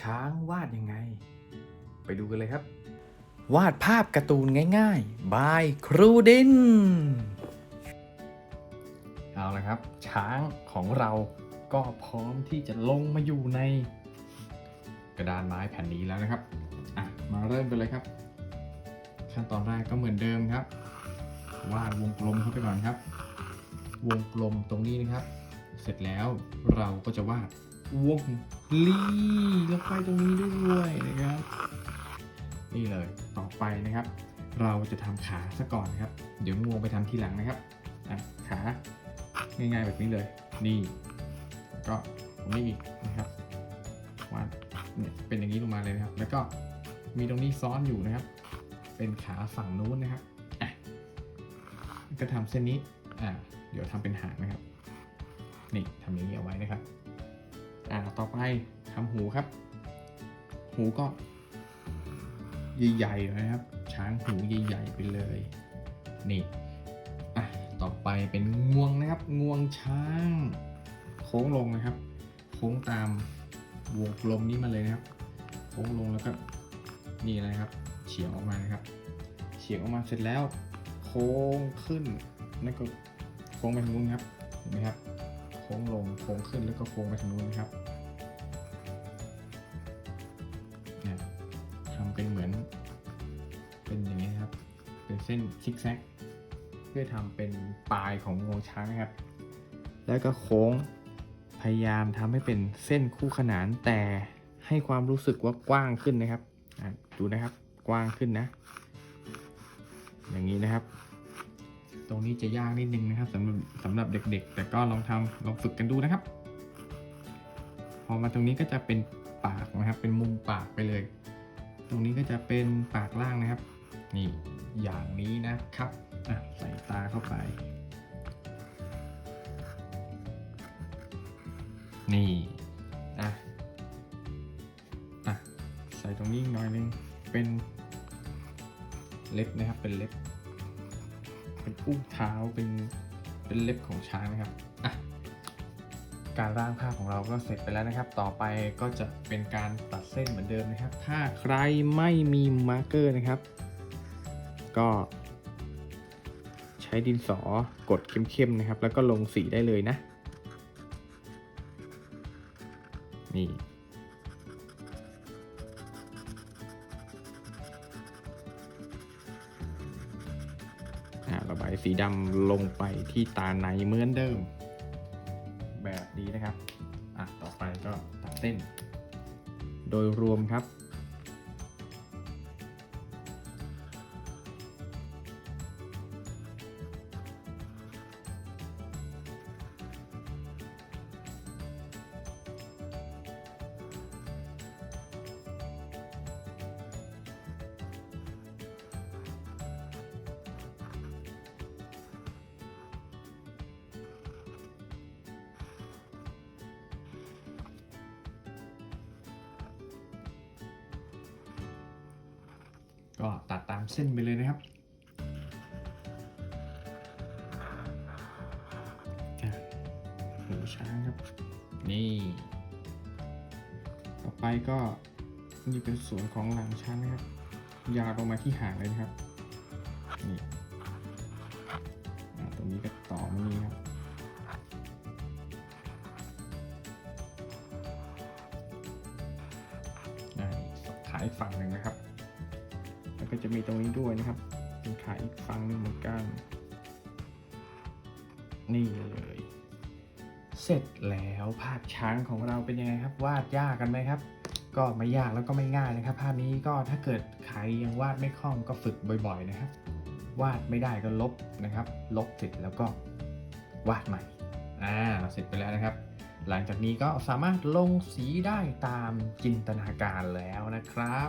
ช้างวาดยังไง ไปดูกันเลยครับ วาดภาพการ์ตูนง่ายๆ บายครูดิน เอาละครับ ช้างของเราก็พร้อมที่จะลงมาอยู่ใน กระดานไม้แผ่นนี้แล้วนะครับอะมาเริ่มกันเลยครับ ขั้นตอนแรกก็เหมือนเดิมครับ วาดวงกลมเข้าไปก่อนครับ วงกลมตรงนี้นะครับ เสร็จแล้วเราก็จะวาด วงลีลงไปตรงนี้ด้วยนะครับ นี่เลยต่อไปนะครับ เราจะทำขาซะก่อนนะครับ เดี๋ยวงวงไปทำทีหลังนะครับอะขาง่ายๆแบบนี้เลย นี่ ก็ตรงนี้อีกนะครับวาดเนี่ยเป็นอย่างนี้ลงมาเลยนะครับ แล้วก็มีตรงนี้ซ้อนอยู่นะครับ เป็นขาฝั่งนู้นนะครับอะก็ทำเส้นนี้อะเดี๋ยวทำเป็นหางนะครับ นี่ทำอย่างนี้เอาไว้นะครับ อ่าต่อไปทำหูครับ หูก็ ใหญ่ๆเลยนะครับ ช้างหูใหญ่ๆไปเลย นี่อะต่อไปเป็นงวงนะครับงวงช้าง โค้งลงนะครับ โค้งตามวงกลมนี้มาเลยนะครับ โค้งลงแล้วก็นี่เลยครับ เฉียงออกมานะครับ เฉียงออกมาเสร็จแล้ว โค้งขึ้นแล้วก็โค้งไปทางนู้นครับเห็นไหมครับ ค้งลงโค้งขึ้นแล้วก็โค้งไปทางนู้นนะครับนี่ยทำเป็นเหมือน เป็นอย่างนี้ครับ เป็นเส้นซิกแซกเพื่อทำเป็นปลายของงวงช้างนะครับ แล้วก็โค้งพยายามทำให้เป็นเส้นคู่ขนานแต่ให้ความรู้สึกว่ากว้างขึ้นนะครับดูนะครับกว้างขึ้นนะ อย่างนี้นะครับ รงนี้จะยากนิดนึงนะครับสำหรับสำหรับเด็กๆ แต่ก็ลองทำลองฝึกกันดูนะครับ พอมาตรงนี้ก็จะเป็นปากนะครับ เป็นมุมปากไปเลย ตรงนี้ก็จะเป็นปากล่างนะครับ นี่อย่างนี้นะครับอะใส่ตาเข้าไป นี่อะอะใส่ตรงนี้หน่อยนึงเป็นเล็บนะครับเป็นเล็บ เป็นอุ้งเท้าเป็นเป็นเล็บของช้างนะครับอะการร่างภาพของเราก็เสร็จไปแล้วนะครับ ต่อไปก็จะเป็นการตัดเส้นเหมือนเดิมนะครับ ถ้าใครไม่มีมาร์กเกอร์นะครับ ก็ ใช้ดินสอกดเข้มๆนะครับ แล้วก็ลงสีได้เลยนะ นี่ ระบายสีดำลงไปที่ตาในเหมือนเดิม แบบนี้นะครับ อะ ต่อไปก็ตัดเส้น โดยรวมครับ ก็ตัดตามเส้นไปเลยนะครับอะหูช้างครับ นี่ ต่อไปก็นี่เป็นส่วนของหลังช้างนะครับ ยาวลงมาที่หางเลยนะครับ นี่ตรงนี้ก็ต่อมานี้ครับอ่ขาอีกฝั่งหนึ่งนะครับ ก็จะมีตรงนี้ด้วยนะครับ เป็นขาอีกฝั่งหนึ่งเหมือนกัน นี่เลย เสร็จแล้วภาพช้างของเราเป็นยังไงครับ วาดยากกันไหมครับ ก็ไม่ยากแล้วก็ไม่ง่ายนะครับ ภาพนี้ก็ถ้าเกิดใครยังวาดไม่คล่องก็ฝึกบ่อย ๆ นะครับ วาดไม่ได้ก็ลบนะครับ ลบเสร็จแล้วก็วาดใหม่ อ่า เสร็จไปแล้วนะครับ หลังจากนี้ก็สามารถลงสีได้ตามจินตนาการแล้วนะครับ